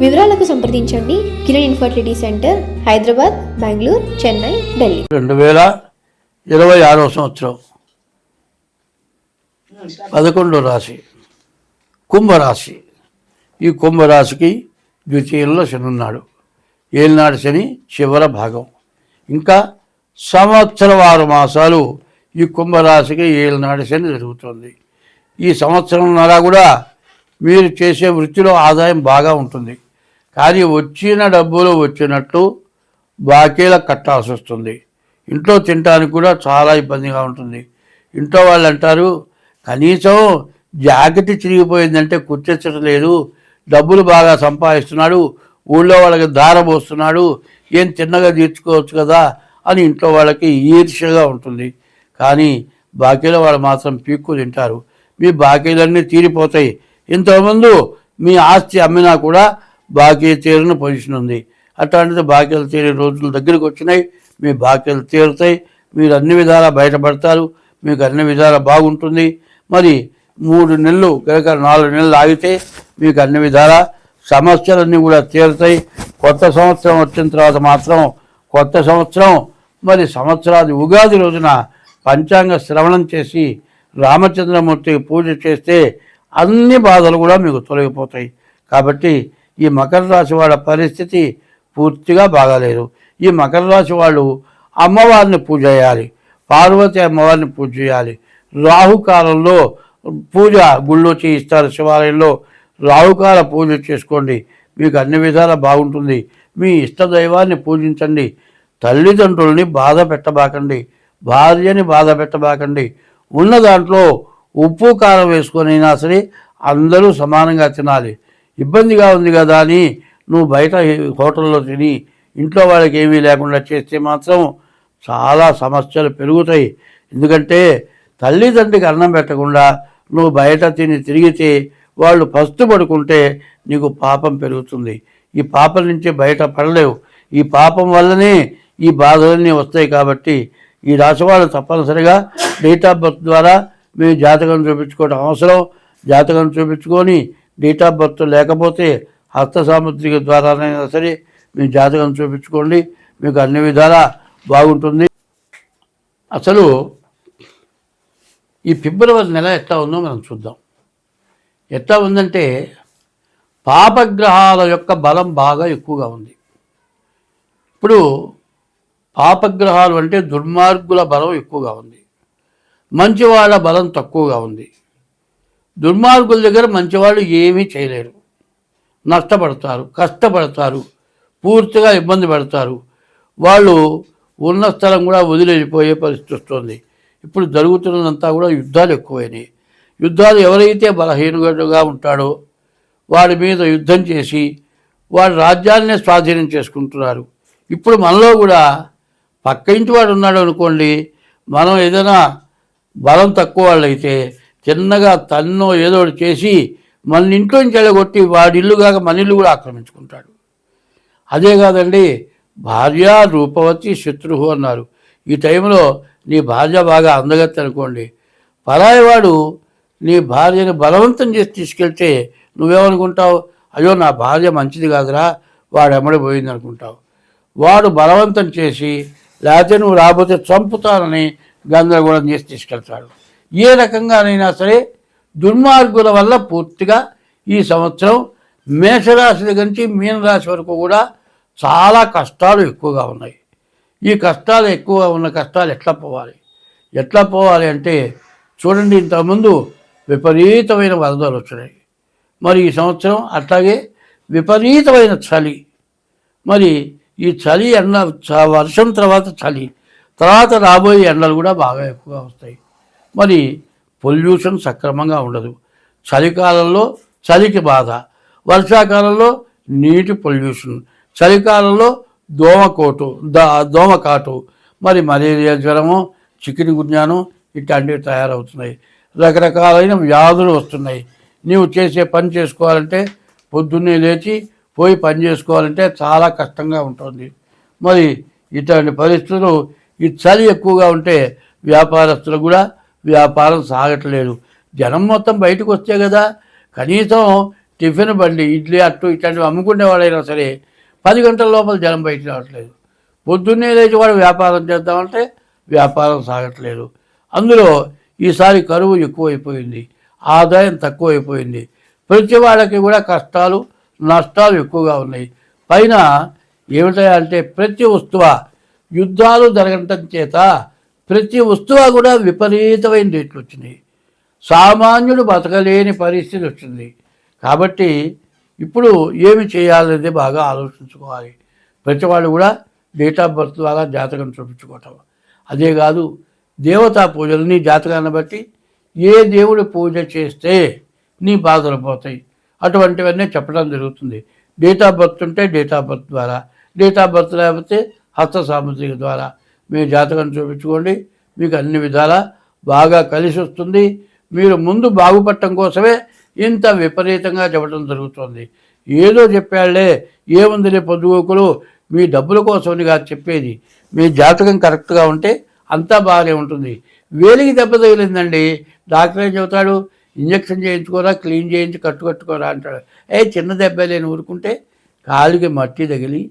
వివరాలకు సంప్రదించండి. Kiran infertility centre Hyderabad Bengaluru Chennai Delhi. రెండు వేల ఇరవై ఆరో సంవత్సరం. పదకొండో రాశి. కుంభరాశి. ఈ కుంభరాశికి ద్వితీయంలో శని ఉన్నాడు. ఏలినాడు శని చివర భాగం. ఇంకా సంవత్సరం ఆరు మాసాలు ఈ కుంభరాశికి ఏలినాడు శని జరుగుతుంది. ఈ సంవత్సరంన్నర కూడా మీరు చేసే వృత్తిలో ఆదాయం బాగా ఉంటుంది. కానీ వచ్చిన డబ్బులు వచ్చినట్టు బాకీలకు కట్టాల్సి వస్తుంది. ఇంట్లో తినడానికి కూడా చాలా ఇబ్బందిగా ఉంటుంది. ఇంట్లో వాళ్ళు అంటారు కనీసం జాకెట్ చిరిగిపోయిందంటే కుర్చొచ్చడం లేదు డబ్బులు బాగా సంపాదిస్తున్నాడు ఊళ్ళో వాళ్ళకి దార పోస్తున్నాడు ఏం తిన్నగా తీర్చుకోవచ్చు కదా అని ఇంట్లో వాళ్ళకి ఈర్ష్యగా ఉంటుంది. కానీ బాకీలో వాళ్ళు మాత్రం పీక్కు తింటారు. మీ బాకీలన్నీ తీరిపోతాయి. ఇంతకుముందు మీ ఆస్తి అమ్మినా కూడా బాకీ తీరిన పొజిషన్ ఉంది. అట్లాంటిది బాకీలు తీరే రోజులు దగ్గరికి వచ్చినాయి. మీ బాకీలు తీరుతాయి. మీరు అన్ని విధాలా బయటపడతారు. మీకు అన్ని విధాలా బాగుంటుంది. మరి మూడు నెలలు కనుక నాలుగు నెలలు ఆగితే మీకు అన్ని విధాలా సమస్యలన్నీ కూడా తీరుతాయి. కొత్త సంవత్సరం వచ్చిన తర్వాత మాత్రం కొత్త సంవత్సరం. మరి సంవత్సరాది ఉగాది రోజున పంచాంగ శ్రవణం చేసి రామచంద్రమూర్తికి పూజ చేస్తే అన్ని బాధలు కూడా మీకు తొలగిపోతాయి. కాబట్టి ఈ మకర రాశి వాళ్ళ పరిస్థితి పూర్తిగా బాగాలేదు. ఈ మకర రాశి వాళ్ళు అమ్మవారిని పూజ చేయాలి. పార్వతి అమ్మవారిని పూజ చేయాలి. రాహుకాలంలో పూజ గుళ్ళో చేయిస్తారు శివాలయంలో. రాహుకాల పూజ చేసుకోండి. మీకు అన్ని విధాలా బాగుంటుంది. మీ ఇష్టదైవాన్ని పూజించండి. తల్లిదండ్రుల్ని బాధ పెట్టబాకండి. భార్యని బాధ పెట్టబాకండి. ఉన్న దాంట్లో ఉప్పు కారం వేసుకొని అయినా సరే అందరూ సమానంగా తినాలి. ఇబ్బందిగా ఉంది కదా అని నువ్వు బయట హోటల్లో తిని ఇంట్లో వాళ్ళకి ఏమీ లేకుండా చేస్తే మాత్రం చాలా సమస్యలు పెరుగుతాయి. ఎందుకంటే తల్లిదండ్రికి అన్నం పెట్టకుండా నువ్వు బయట తిని తిరిగితే వాళ్ళు పస్తు పడుకుంటే నీకు పాపం పెరుగుతుంది. ఈ పాపం నుంచి బయట పడలేవు. ఈ పాపం వల్లనే ఈ బాధలన్నీ వస్తాయి కాబట్టి ఈ రాశి వాళ్ళు తప్పనిసరిగా డేట్ ఆఫ్ బర్త్ ద్వారా మీ జాతకం చూపించుకోవడం అవసరం. జాతకం చూపించుకొని డేట్ ఆఫ్ బర్త్ లేకపోతే హస్త సాముద్రిక ద్వారానైనా సరే మీ జాతకం చూపించుకోండి. మీకు అన్ని విధాలా బాగుంటుంది. అసలు ఈ ఫిబ్రవరి నెల ఎట్లా ఉందో మనం చూద్దాం. ఎట్లా ఉందంటే పాపగ్రహాల యొక్క బలం బాగా ఎక్కువగా ఉంది. ఇప్పుడు పాపగ్రహాలు అంటే దుర్మార్గుల బలం ఎక్కువగా ఉంది. మంచివాళ్ళ బలం తక్కువగా ఉంది. దుర్మార్గుల దగ్గర మంచివాళ్ళు ఏమీ చేయలేరు. నష్టపడతారు కష్టపడతారు పూర్తిగా ఇబ్బంది పెడతారు. వాళ్ళు ఉన్న స్థలం కూడా వదిలేపోయే పరిస్థితి వస్తుంది. ఇప్పుడు జరుగుతున్నదంతా కూడా యుద్ధాలు ఎక్కువైనాయి. యుద్ధాలు ఎవరైతే బలహీనగా ఉంటాడో వాడి మీద యుద్ధం చేసి వాడి రాజ్యాలనే స్వాధీనం చేసుకుంటున్నారు. ఇప్పుడు మనలో కూడా పక్క ఇంటి వాడు ఉన్నాడు అనుకోండి మనం ఏదైనా బలం తక్కువ వాళ్ళైతే చిన్నగా తన్నో ఏదో ఒకటి చేసి మన ఇంట్లో నుంచి వెళ్ళగొట్టి వాడి ఇల్లు కాక మన ఇల్లు కూడా ఆక్రమించుకుంటాడు. అదే కాదండి భార్య రూపవతి శత్రువు అన్నారు. ఈ టైంలో నీ భార్య బాగా అందగత్తి అనుకోండి. పరాయవాడు నీ భార్యని బలవంతం చేసి తీసుకెళ్తే నువ్వేమనుకుంటావు? అయ్యో నా భార్య మంచిది కాదురా వాడు ఎమ్మడి పోయింది అనుకుంటావు. వాడు బలవంతం చేసి లేకపోతే నువ్వు రాబోతే చంపుతానని గందరగోళం చేసి తీసుకెళ్తాడు. ఏ రకంగానైనా సరే దుర్మార్గుల వల్ల పూర్తిగా ఈ సంవత్సరం మేషరాశి దగ్గర నుంచి మీనరాశి వరకు కూడా చాలా కష్టాలు ఎక్కువగా ఉన్నాయి. ఈ కష్టాలు ఎక్కువగా ఉన్న కష్టాలు ఎట్లా పోవాలి? ఎట్లా పోవాలి అంటే చూడండి ఇంతకుముందు విపరీతమైన వరదలు వచ్చినాయి. మరి ఈ సంవత్సరం అట్లాగే విపరీతమైన చలి. మరి ఈ చలి ఎండ చ- వర్షం తర్వాత చలి. తర్వాత రాబోయే ఎండలు కూడా బాగా ఎక్కువగా వస్తాయి. మరి పొల్యూషన్ సక్రమంగా ఉండదు. చలికాలంలో చలికి బాధ వర్షాకాలంలో నీటి పొల్యూషన్ చలికాలంలో దోమకోటు దోమకాటు మరి మలేరియా జ్వరము చికెన్ గున్యాను ఇట్లాంటివి తయారవుతున్నాయి. రకరకాలైన వ్యాధులు వస్తున్నాయి. నీవు చేసే పని చేసుకోవాలంటే పొద్దున్నే లేచి పోయి పని చేసుకోవాలంటే చాలా కష్టంగా ఉంటుంది. మరి ఇటువంటి పరిస్థితులు ఈ చలి ఎక్కువగా ఉంటే వ్యాపారస్తులు కూడా వ్యాపారం సాగట్లేదు. జనం మొత్తం బయటకు వస్తే కదా కనీసం టిఫిన్ బండి ఇడ్లీ అట్టు ఇట్లాంటివి అమ్ముకునే వాళ్ళైనా సరే పది గంటల లోపల జనం బయటకు రావట్లేదు. పొద్దున్నే లేచి వాడు వ్యాపారం చేద్దామంటే వ్యాపారం సాగట్లేదు. అందులో ఈసారి కరువు ఎక్కువైపోయింది ఆదాయం తక్కువైపోయింది. ప్రతి వాళ్ళకి కూడా కష్టాలు నష్టాలు ఎక్కువగా ఉన్నాయి. పైన ఏమిటంటే ప్రతి వస్తువ యుద్ధాలు జరగటం చేత ప్రతి వస్తువు కూడా విపరీతమైన రేట్లు వచ్చినాయి. సామాన్యుడు బతకలేని పరిస్థితి వచ్చింది. కాబట్టి ఇప్పుడు ఏమి చేయాలనేది బాగా ఆలోచించుకోవాలి. ప్రతి వాళ్ళు కూడా డేట్ ఆఫ్ బర్త్ ద్వారా జాతకం చూపించుకోవటం. అదే కాదు దేవతా పూజలు నీ జాతకాన్ని బట్టి ఏ దేవుడు పూజ చేస్తే నీ బాధలు పోతాయి. అటువంటివన్నీ చెప్పడం జరుగుతుంది. డేట్ ఆఫ్ బర్త్ ఉంటే డేట్ ఆఫ్ బర్త్ ద్వారా డేట్ ఆఫ్ బర్త్ లేకపోతే హస్త సాముద్రిక ద్వారా. మీ జాతకం చూపించుకోండి. మీకు అన్ని విధాలా బాగా కలిసి వస్తుంది. మీరు ముందు బాగుపడటం కోసమే ఇంత విపరీతంగా చెప్పడం జరుగుతుంది. ఏదో చెప్పాళ్ళే ఏముందిలే పొద్దుగోకులు మీ డబ్బుల కోసమని కాదు చెప్పేది. మీ జాతకం కరెక్ట్గా ఉంటే అంతా బాగానే ఉంటుంది. వేలికి దెబ్బ తగిలిందండి. డాక్టర్ ఏం చెబుతాడు? ఇంజక్షన్ చేయించుకోరా క్లీన్ చేయించి కట్టు కట్టుకోరా అంటాడు. ఏ చిన్న దెబ్బ లేని ఊరుకుంటే కాలికి మట్టి తగిలి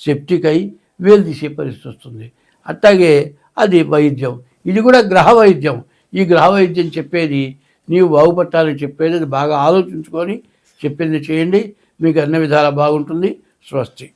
సెప్టిక్ అయి వేలు తీసే పరిస్థితి వస్తుంది. అట్లాగే అది వైద్యం. ఇది కూడా గ్రహ వైద్యం. ఈ గ్రహ వైద్యం చెప్పేది నీవు బాగుపట్టాలని చెప్పేది అది బాగా ఆలోచించుకొని చెప్పింది చేయండి. మీకు అన్ని విధాలా బాగుంటుంది. స్వస్తి.